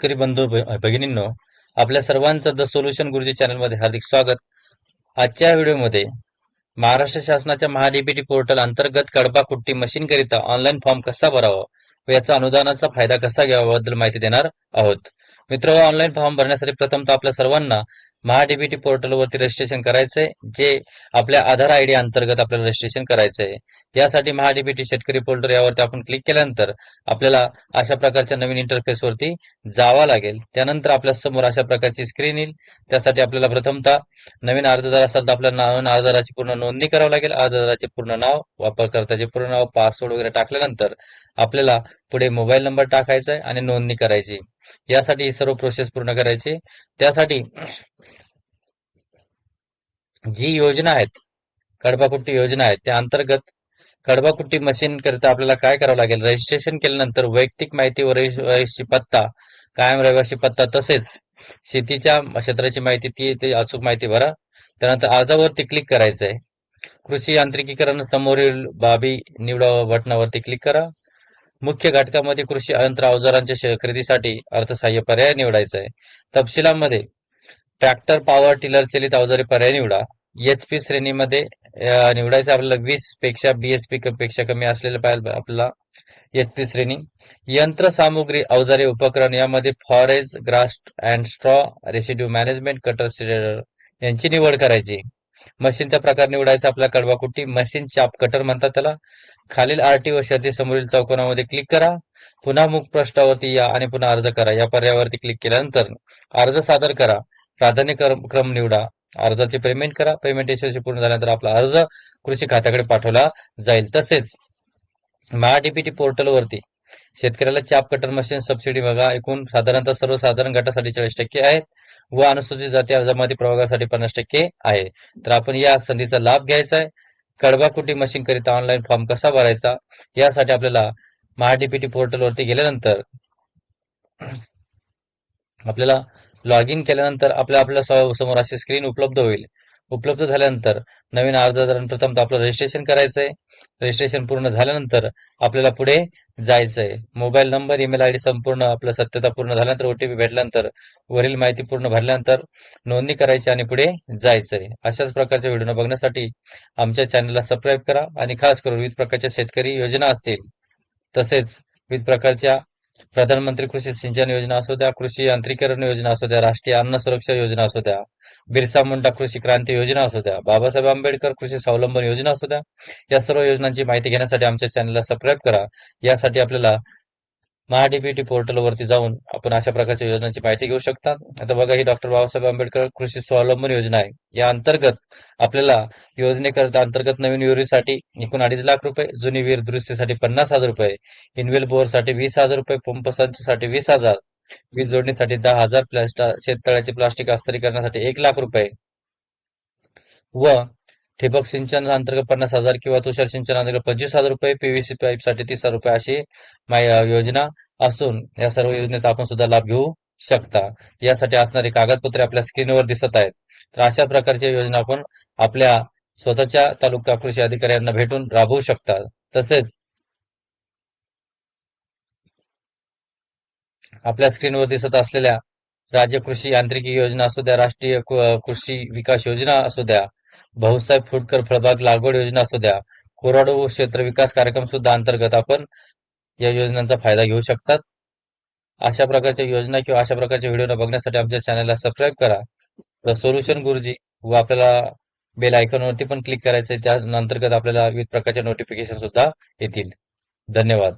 शेतकरी बंधू भगिनींनो आपल्या सर्वांचं द सोल्युशन गुरुजी चॅनलमध्ये हार्दिक स्वागत. आजच्या व्हिडिओमध्ये महाराष्ट्र शासनाच्या महाडीबीटी पोर्टल अंतर्गत कडबा कुट्टी मशीन करिता ऑनलाईन फॉर्म कसा भरावा व याचा अनुदानाचा फायदा कसा घ्यावा बद्दल माहिती देणार आहोत. मित्र ऑनलाईन फॉर्म भरण्यासाठी प्रथमतः आपल्या सर्वांना महाडीबीटी पोर्टलवरती रजिस्ट्रेशन करायचंय जे आपल्या आधार आय डी अंतर्गत आपल्याला रजिस्ट्रेशन करायचंय. यासाठी महाडीबीटी शेतकरी पोर्टल यावरती आपण क्लिक केल्यानंतर आपल्याला अशा प्रकारच्या नवीन इंटरफेस वरती जावा लागेल. त्यानंतर आपल्यासमोर अशा प्रकारची स्क्रीन येईल. त्यासाठी आपल्याला प्रथमतः नवीन अर्जदार असाल तर आपल्या नवीन अर्जदाराची पूर्ण नोंदणी करावी लागेल. अर्जदाराचे पूर्ण नाव वापरकर्त्याचे पूर्ण नाव पासवर्ड वगैरे टाकल्यानंतर आपल्याला पुढे मोबाईल नंबर टाकायचा आहे आणि नोंदणी करायची. यासाठी ही सर्व प्रोसेस पूर्ण करायची. त्यासाठी जी योजना आहेत कडबाकुट्टी योजना आहेत त्या अंतर्गत कडबाकुट्टी मशीन करता आपल्याला काय करावं लागेल? रजिस्ट्रेशन केल्यानंतर वैयक्तिक माहिती व रहिवासी पत्ता कायम रहिवासी पत्ता तसेच शेतीच्या क्षेत्राची माहिती ती अचूक माहिती भरा. त्यानंतर अर्जावरती क्लिक करायचं आहे कृषी यांत्रिकीकरण समोरील बाबी निवडा बटनावरती क्लिक करा. मुख्य घटकामध्ये कृषी यंत्र अवजारांच्या खरेदीसाठी अर्थसहाय्य पर्याय निवडायचा आहे तपशिलामध्ये ट्रॅक्टर पॉवर टिलर चलित अवजारे पर्याय निवडा. एच पी श्रेणीमध्ये निवडायचं आपल्याला वीसपेक्षा बीएचपी पेक्षा कमी असलेलं पाहिजे आपल्याला एच पी श्रेणी. यंत्र सामुग्री अवजारे उपकरण यामध्ये forage grass and straw residue management cutter यांची निवड करायची. मशीनचा प्रकार निवडायचा आपला कडवा कुट्टी. मशीन चाप कटर म्हणतात त्याला. खालील आरटी व शर्ती समोरील चौकोनामध्ये क्लिक करा. पुन्हा मुख पृष्ठावरती या आणि पुन्हा अर्ज करा. या पर्यायावरती क्लिक केल्यानंतर अर्ज सादर करा. प्राधान्य क्रम क्रम निवडा. अर्जाचे पेमेंट करा. पेमेंट यशस्वी पूर्ण झाल्यानंतर आपला अर्ज कृषी खात्याकडे पाठवला जाईल. तसेच महाडीपीटी पोर्टलवरती शेतकऱ्याला चाप कटर मशीन सबसिडी बघा. एकूण साधारणतः सर्वसाधारण गटासाठी चाळीस टक्के आहेत. व अनुसूचित जाती जमाती प्रवर्गासाठी पन्नास टक्के आहे. तर आपण या संधीचा लाभ घ्यायचा आहे. कडबा कुटी मशीन करिता ऑनलाईन फॉर्म कसा भरायचा? यासाठी आपल्याला महाडीपीटी पोर्टलवरती गेल्यानंतर आपल्याला लॉग इन केल्यानंतर आपल्या आपल्यासमोर अशी स्क्रीन उपलब्ध होईल. उपलब्ध झाल्यानंतर नवीन अर्जदारांना प्रथम आपलं रजिस्ट्रेशन करायचं आहे रजिस्ट्रेशन पूर्ण झाल्यानंतर आपल्याला पुढे जायचं आहे mobile number email I D संपूर्ण आपलं सत्यता पूर्ण झाल्यानंतर ओटीपी भेटल्यानंतर वरील माहिती पूर्ण भरल्यानंतर नोंदणी करायची आणि पुढे जायचं आहे अशाच प्रकारच्या व्हिडिओ बघण्यासाठी आमच्या चॅनलला सबस्क्राईब करा आणि खास करून विविध प्रकारच्या शेतकरी योजना असतील तसेच विविध प्रकारच्या प्रधानमंत्री कृषी सिंचन योजना असू द्या कृषी यांत्रिकरण योजना असू द्या राष्ट्रीय अन्न सुरक्षा योजना असू द्या बिरसा मुंडा कृषी क्रांती योजना असू द्या बाबासाहेब आंबेडकर कृषी स्वावलंबन योजना असू द्या या सर्व योजनांची माहिती घेण्यासाठी आमच्या चॅनलला सबस्क्राईब करा. यासाठी आपल्याला महाडीबीटी पोर्टलवरती जाऊन आपण अशा प्रकारच्या योजनांची माहिती घेऊ शकता. आता बघा ही डॉक्टर बाबासाहेब आंबेडकर कृषी स्वावलंबन योजना आहे. या अंतर्गत आपल्याला योजनेकरता अंतर्गत नवीन विहिरीसाठी एकूण अडीच लाख रुपये जुनी विहीर दुरुस्तीसाठी पन्नास हजार रुपये इनवेल बोअरसाठी वीस हजार रुपये पंप संचसाठी वीस हजार वीज जोडणीसाठी दहा हजार प्लास्टर शेततळ्याचे प्लास्टिक आस्तरीकरणासाठी एक लाख रुपये व ठिबक सिंचन अंतर्गत पन्नास हजार किंवा तुषार सिंचन अंतर्गत पंचवीस हजार रुपये पीव्हीसी पाईपसाठी तीस हजार रुपये अशी योजना असून या सर्व योजनेचा आपण सुद्धा लाभ घेऊ शकता. यासाठी असणारी कागदपत्रे आपल्या स्क्रीनवर दिसत आहेत. तर अशा प्रकारच्या योजना आपण आपल्या स्वतःच्या तालुका कृषी अधिकाऱ्यांना भेटून राबवू शकता. तसेच आपल्या स्क्रीनवर दिसत असलेल्या राज्य कृषी यांत्रिकी योजना असू द्या राष्ट्रीय कृषी विकास योजना असू द्या भाऊसाहेब फुटकर फळबाग लागवड योजना असू द्या कोरडवाहू क्षेत्र विकास कार्यक्रम सुद्धा अंतर्गत आपण या योजनांचा फायदा घेऊ शकतात. अशा प्रकारच्या योजना किंवा अशा प्रकारच्या व्हिडिओ बघण्यासाठी आमच्या चॅनलला सबस्क्राईब करा. तर सोल्युशन गुरुजी व आपल्याला बेल आयकॉनवरती पण क्लिक करायचं त्या अंतर्गत आपल्याला विविध प्रकारच्या नोटिफिकेशन सुद्धा येतील. धन्यवाद.